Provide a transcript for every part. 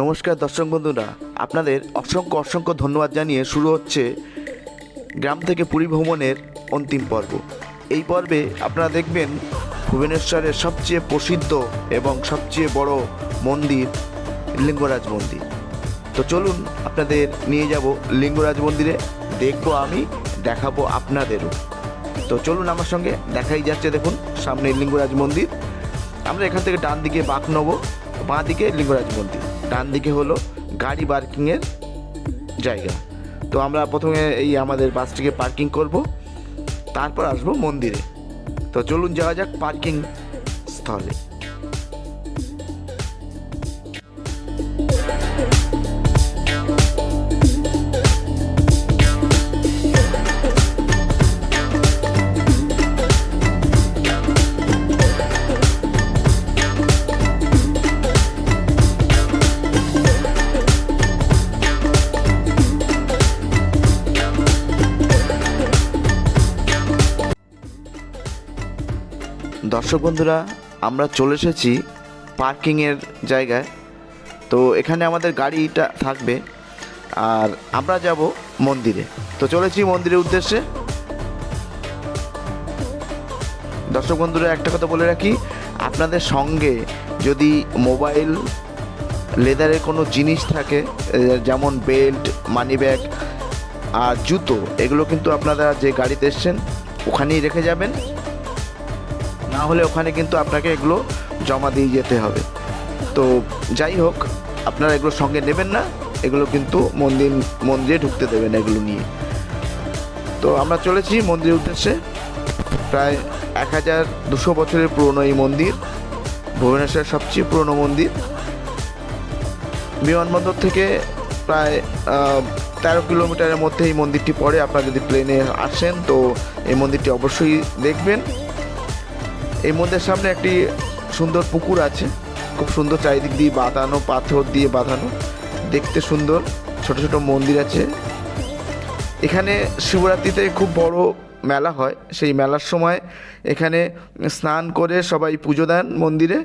নমস্কার দর্শক বন্ধুরা, আপনাদের অসংখ্য অসংখ্য ধন্যবাদ জানিয়ে শুরু হচ্ছে গ্রাম থেকে পুরী ভ্রমণের অন্তিম পর্ব। এই পর্বে আপনারা দেখবেন ভুবনেশ্বরের সবচেয়ে প্রসিদ্ধ এবং সবচেয়ে বড় মন্দির লিঙ্গরাজ মন্দির। তো চলুন আপনাদের নিয়ে যাব লিঙ্গরাজ মন্দিরে, দেখব আমি, দেখাবো আপনাদেরও। তো চলুন আমার সঙ্গে দেখাই যাচ্ছে দেখুন, সামনে লিঙ্গরাজ মন্দির। আমরা এখান থেকে ডান দিকে বাঁক নেব, বাঁ দিকে লিঙ্গরাজ মন্দির। ডান দিকে হলো গাড়ি পার্কিংয়ের জায়গা। তো আমরা প্রথমে এই আমাদের বাসটিকে পার্কিং করব, তারপর আসব মন্দিরে। তো চলুন যাওয়া যাক পার্কিং স্থলে। দর্শক বন্ধুরা, আমরা চলে এসেছি পার্কিংয়ের জায়গায়। তো এখানে আমাদের গাড়িটা থাকবে আর আমরা যাব মন্দিরে। তো চলেছি মন্দিরের উদ্দেশ্যে। দর্শক বন্ধুরা, একটা কথা বলে রাখি, আপনাদের সঙ্গে যদি মোবাইল, লেদারের কোনো জিনিস থাকে যেমন বেল্ট, মানি ব্যাগ আর জুতো, এগুলো কিন্তু আপনারা যে গাড়িতে এসছেন, ওখানেই রেখে যাবেন। না হলে ওখানে কিন্তু আপনাকে এগুলো জমা দিয়ে যেতে হবে। তো যাই হোক, আপনারা এগুলো সঙ্গে নেবেন না, এগুলো কিন্তু মন্দির, মন্দিরে ঢুকতে দেবেন এগুলো নিয়ে। তো আমরা চলেছি মন্দিরের উদ্দেশ্যে। প্রায় এক হাজার দুশো বছরের পুরনো এই মন্দির, ভুবনেশ্বরের সবচেয়ে পুরনো মন্দির। বিমানবন্দর থেকে প্রায় তেরো কিলোমিটারের মধ্যে এই মন্দিরটি পড়ে। আপনারা যদি প্লেনে আসেন, তো এই মন্দিরটি অবশ্যই দেখবেন। এই মন্দিরের সামনে একটি সুন্দর পুকুর আছে। খুব সুন্দর চারিদিক দিয়ে বাঁধানো, পাথর দিয়ে বাঁধানো। দেখতে সুন্দর, ছোট ছোট মন্দির আছে। এখানে শিবরাত্রিতে খুব বড় মেলা হয়। সেই মেলার সময় এখানে স্নান করে সবাই পুজো দেন মন্দিরে।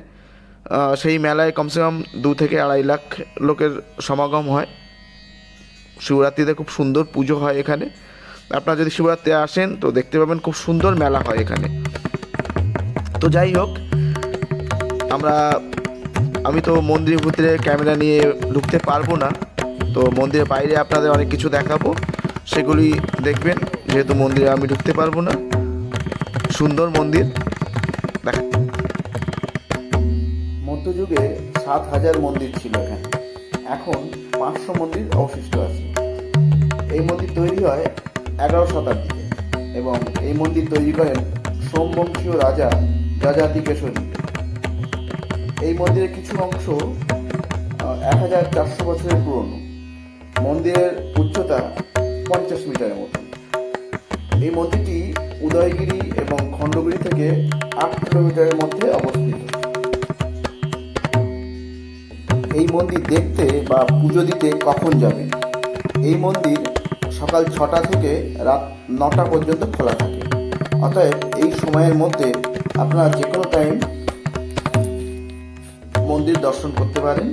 সেই মেলায় কমসে কম দু থেকে আড়াই লাখ লোকের সমাগম হয়। শিবরাত্রিতে খুব সুন্দর পুজো হয় এখানে। আপনারা যদি শিবরাত্রি আসেন তো দেখতে পাবেন খুব সুন্দর মেলা হয় এখানে। তো যাই হোক, আমরা, আমি তো মন্দিরের ভিতরে ক্যামেরা নিয়ে ঢুকতে পারব না, তো মন্দিরের বাইরে আপনাদের অনেক কিছু দেখাবো, সেগুলি দেখবেন, যেহেতু মন্দিরে আমি ঢুকতে পারব না, সুন্দর মন্দির, দেখা মধ্যযুগে সাত হাজার মন্দির ছিল এখানে, এখন পাঁচশো মন্দির অবশিষ্ট আছে। এই মন্দির তৈরি হয় এগারো শতাব্দীতে, এবং এই মন্দির তৈরি করেন সোমবংশীয় রাজা রাজাতিকেশরী এই মন্দিরের কিছু অংশ এক হাজার চারশো বছরের পুরনো। মন্দিরের উচ্চতা পঞ্চাশ মিটারের মতো। এই মন্দিরটি উদয়গিরি এবং খণ্ডগিরি থেকে আট কিলোমিটারের মধ্যে অবস্থিত। এই মন্দির দেখতে বা পুজো দিতে কখন যাবেন? এই মন্দির সকাল ছটা থেকে রাত নটা পর্যন্ত খোলা থাকে। অতএব এই সময়ের মধ্যে আপনারা যে কোনো টাইম মন্দির দর্শন করতে পারেন।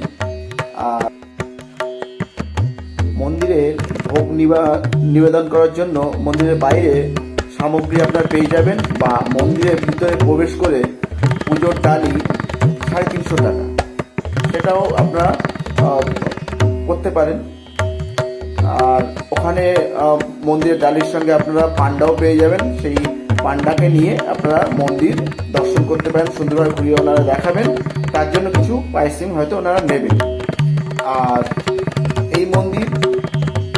আর মন্দিরের ভোগ নিবা, নিবেদন করার জন্য মন্দিরের বাইরে সামগ্রী আপনারা পেয়ে যাবেন বা মন্দিরের ভিতরে প্রবেশ করে পুজোর ডালি সাড়ে তিনশো টাকা। সেটাও আপনারা করতে পারেন। আর ওখানে মন্দিরের ডালির সঙ্গে আপনারা পান্ডাও পেয়ে যাবেন। সেই পান্ডাকে নিয়ে আপনারা মন্দির দর্শন করতে পারেন, সুন্দরভাবে ঘুরিয়ে ওনারা দেখাবেন। তার জন্য কিছু পাইসিং হয়তো ওনারা নেবেন। আর এই মন্দির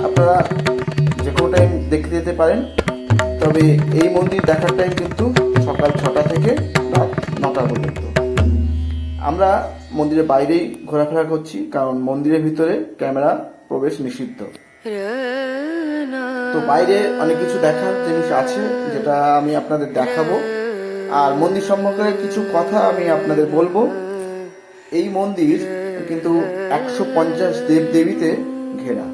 আপনারা যে কোনো টাইম দেখতে যেতে পারেন। তবে এই মন্দির দেখার টাইম কিন্তু সকাল ছটা থেকে রাত নটা পর্যন্ত। আমরা মন্দিরের বাইরেই ঘোরাফেরা করছি, কারণ মন্দিরের ভিতরে ক্যামেরা প্রবেশ নিষিদ্ধ। তো বাইরে অনেক কিছু দেখার জিনিস আছে যেটা আমি আপনাদের দেখাবো। আর মন্দির সম্পর্কে কিছু কথা আমি আপনাদের বলব। এই মন্দির কিন্তু একশো পঞ্চাশ দেব দেবীতে ঘেরা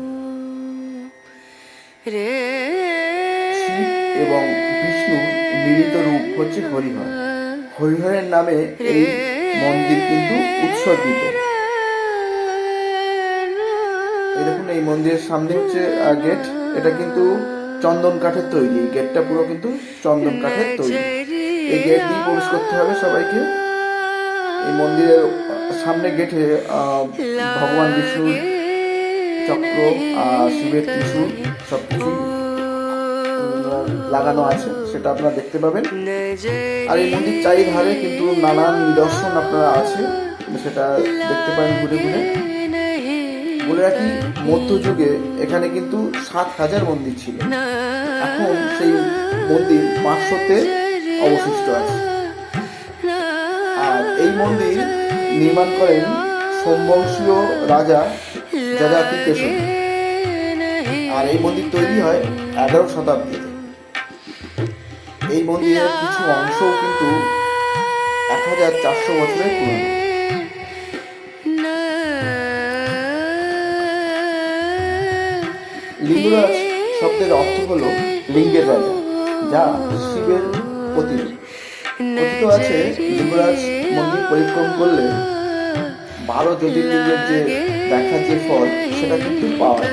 শিব এবং বিষ্ণু মিলিত রূপ হচ্ছে হরিহর। হরিহরের নামে এই মন্দির কিন্তু উৎসর্গিত। দেখুন, এই মন্দিরের সামনে হচ্ছে গেট এটা কিন্তু চন্দন কাঠের তৈরি। গেটটা পুরো কিন্তু চন্দন কাঠের তৈরি। এই গেট দিয়ে প্রবেশ করতে হবে সবাইকে। এই মন্দিরের সামনে গেটে ভগবান বিষ্ণুর চক্র আর শিবের ত্রিশূল সব কিছু লাগানো আছে। সেটা আপনারা দেখতে পাবেন। আর এই মন্দির চারিধারে কিন্তু নানান নিদর্শন আপনারা আছে। সেটা দেখতে পারেন ঘুরে ঘুরে। বলে রাখি, মধ্যযুগে এখানে কিন্তু সাত হাজার মন্দির ছিল। এখন সেই মন্দির পাঁচশোতে অবশিষ্ট আছে। আর এই মন্দির নির্মাণ করেন সোমবংশীয় রাজা যজাতি আর এই মন্দির তৈরি হয় এগারো শতাব্দীতে। এই মন্দিরের কিছু অংশও কিন্তু এক হাজার চারশো বছরের পুরনো। লিঙ্গরাজ শব্দের অর্থ হল লিঙ্গের রাজা, যা শিবের প্রতিরূপ কথিত আছে, লিঙ্গরাজ মন্দির পরিক্রম করলে বারো জ্যোতির্লিঙ্গের যে দেখার যে ফল, সেটা কিন্তু পাওয়া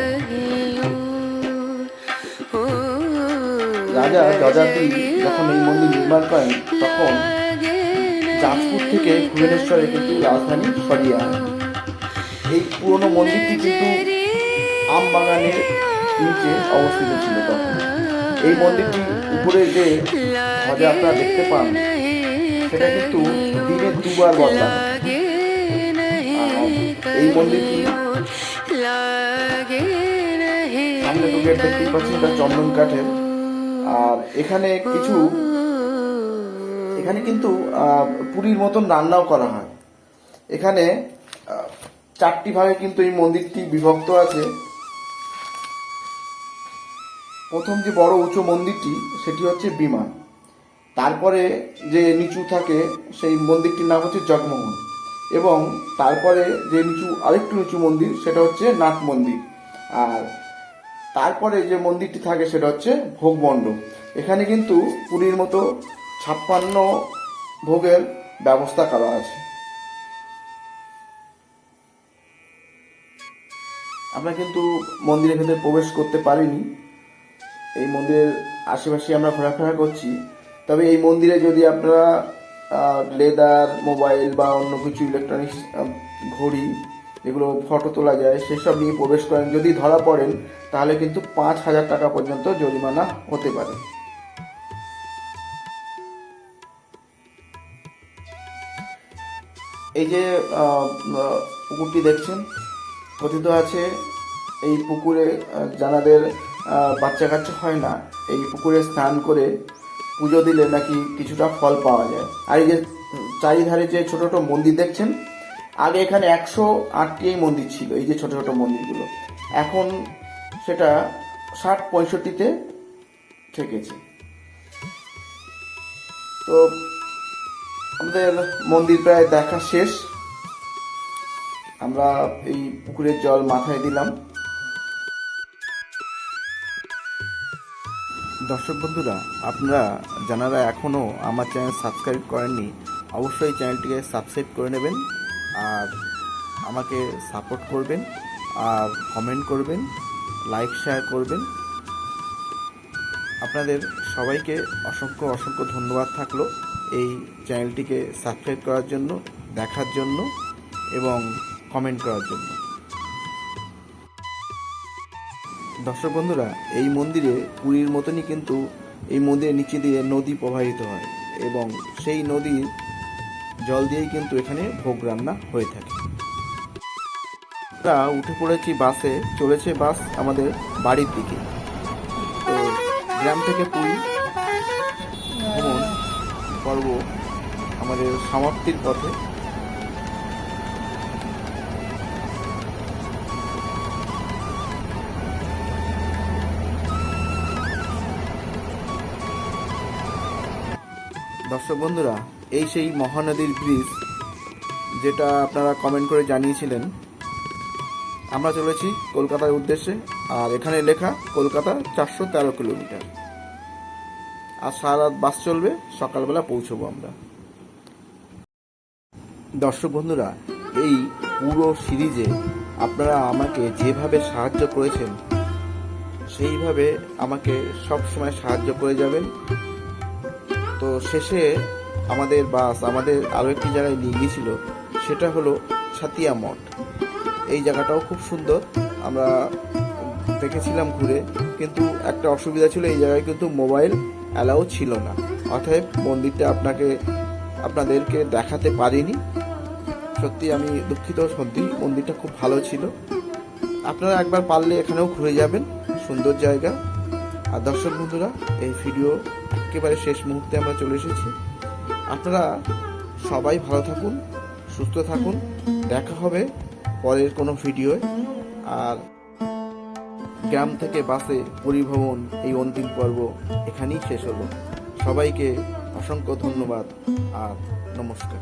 রাজা যজাতি যখন এই মন্দির নির্মাণ করেন, তখন যাজপুর থেকে ভুবনেশ্বরে কিন্তু রাজধানী সরিয়ে আনেন। এই পুরনো মন্দিরটি কিন্তু আম বাগানের নিচে অবস্থিত ছিল তখন। এই মন্দিরটি উপরে যে ধ্বজা আপনারা দেখতে পান, সেটা কিন্তু দিনে দুবার বদলানো আর এই মন্দিরটি সামনে তো গেট দেখতেই পাচ্ছেন এটা চন্দন কাঠের। আর এখানে কিছু এখানে কিন্তু পুরীর মতন রান্নাও করা হয়। এখানে চারটি ভাগে কিন্তু এই মন্দিরটি বিভক্ত আছে। প্রথম যে বড় উঁচু মন্দিরটি, সেটি হচ্ছে বিমান। তারপরে যে নিচু থাকে, সেই মন্দিরটির নাম হচ্ছে জগমোহন। এবং তারপরে যে নিচু, আরেকটু নিচু মন্দির, সেটা হচ্ছে নাট মন্দির। আর তারপরে যে মন্দিরটি থাকে, সেটা হচ্ছে ভোগমণ্ডপ এখানে কিন্তু পুরীর মতো ছাপ্পান্ন ভোগের ব্যবস্থা করা আছে। আমরা কিন্তু মন্দিরের ভেতরে প্রবেশ করতে পারিনি। এই মন্দিরের আশেপাশে আমরা ঘোরাফেরা করছি। তবে এই মন্দিরে যদি আপনারা লেদার মোবাইল বা অন্য কিছু ইলেকট্রনিক্স ঘড়ি যেগুলো ফটো তোলা যায় সেসব নিয়ে প্রবেশ করেন। যদি ধরা পড়েন তাহলে কিন্তু পাঁচ হাজার টাকা পর্যন্ত জরিমানা হতে পারে। এই যে পুকুরটি দেখছেন কথিত আছে এই পুকুরে আহ, বাচ্চা কাচ্চা হয় না, এই পুকুরে স্নান করে পুজো দিলে নাকি কিছুটা ফল পাওয়া যায়। আর এই যে চারিধারে যে ছোটো ছোটো মন্দির দেখছেন, আগে এখানে একশো আটটি মন্দির ছিল, এই যে ছোটো ছোটো মন্দিরগুলো। এখন সেটা ষাট পঁয়ষট্টিতে ঠেকেছে। তো আমাদের মন্দির প্রায় দেখা শেষ। আমরা এই পুকুরের জল মাথায় দিলাম। দর্শক বন্ধুরা, আপনারা যারা এখনও আমার চ্যানেল সাবস্ক্রাইব করেননি, অবশ্যই চ্যানেলটিকে সাবস্ক্রাইব করে নেবেন আর আমাকে সাপোর্ট করবেন আর কমেন্ট করবেন, লাইক, শেয়ার করবেন। আপনাদের সবাইকে অসংখ্য অসংখ্য ধন্যবাদ থাকল এই চ্যানেলটিকে সাবস্ক্রাইব করার জন্য, দেখার জন্য এবং কমেন্ট করার জন্য। দর্শক বন্ধুরা, এই মন্দিরে পুরীর মতনই কিন্তু এই মন্দিরের নিচে দিয়ে নদী প্রবাহিত হয় এবং সেই নদীর জল দিয়েই কিন্তু এখানে ভোগ রান্না হয়ে থাকে। আমরা উঠে পড়েছি বাসে, চলেছে বাস আমাদের বাড়ির দিকে। তো গ্রাম থেকে পুরী ভ্রমণ পর্ব আমাদের সমাপ্তির পথে দর্শক বন্ধুরা, এই সেই মহানদীর ব্রিজ যেটা আপনারা কমেন্ট করে জানিয়েছিলেন। আমরা চলেছি কলকাতার উদ্দেশ্যে, আর এখানে লেখা, কলকাতা চারশো তেরো কিলোমিটার। আর সারা রাত বাস চলবে, সকালবেলা পৌঁছবো আমরা। দর্শক বন্ধুরা, এই পুরো সিরিজে আপনারা আমাকে যেভাবে সাহায্য করেছেন, সেইভাবে আমাকে সব সময় সাহায্য করে যাবেন। তো শেষে আমাদের বাস, আমাদের আরও একটি জায়গায় নিয়ে গিয়েছিল, সেটা হলো ছাতিয়া মঠ। এই জায়গাটাও খুব সুন্দর, আমরা দেখেছিলাম ঘুরে, কিন্তু একটা অসুবিধা ছিল, এই জায়গায় কিন্তু মোবাইল অ্যালাউ ছিল না। অতএব মন্দিরটা আপনাকে, আপনাদেরকে দেখাতে পারিনি। সত্যি আমি দুঃখিত, সত্যি মন্দিরটা খুব ভালো ছিল। আপনারা একবার পারলে এখানেও ঘুরে যাবেন, সুন্দর জায়গা। আর দর্শক বন্ধুরা, এই ভিডিও একেবারে শেষ মুহূর্তে আমরা চলে এসেছি। আপনারা সবাই ভালো থাকুন, সুস্থ থাকুন। দেখা হবে পরের কোনো ভিডিওয়। আর গ্রাম থেকে বাসে পরিভ্রমণ এই অন্তিম পর্ব এখানেই শেষ হলো। সবাইকে অসংখ্য ধন্যবাদ আর নমস্কার।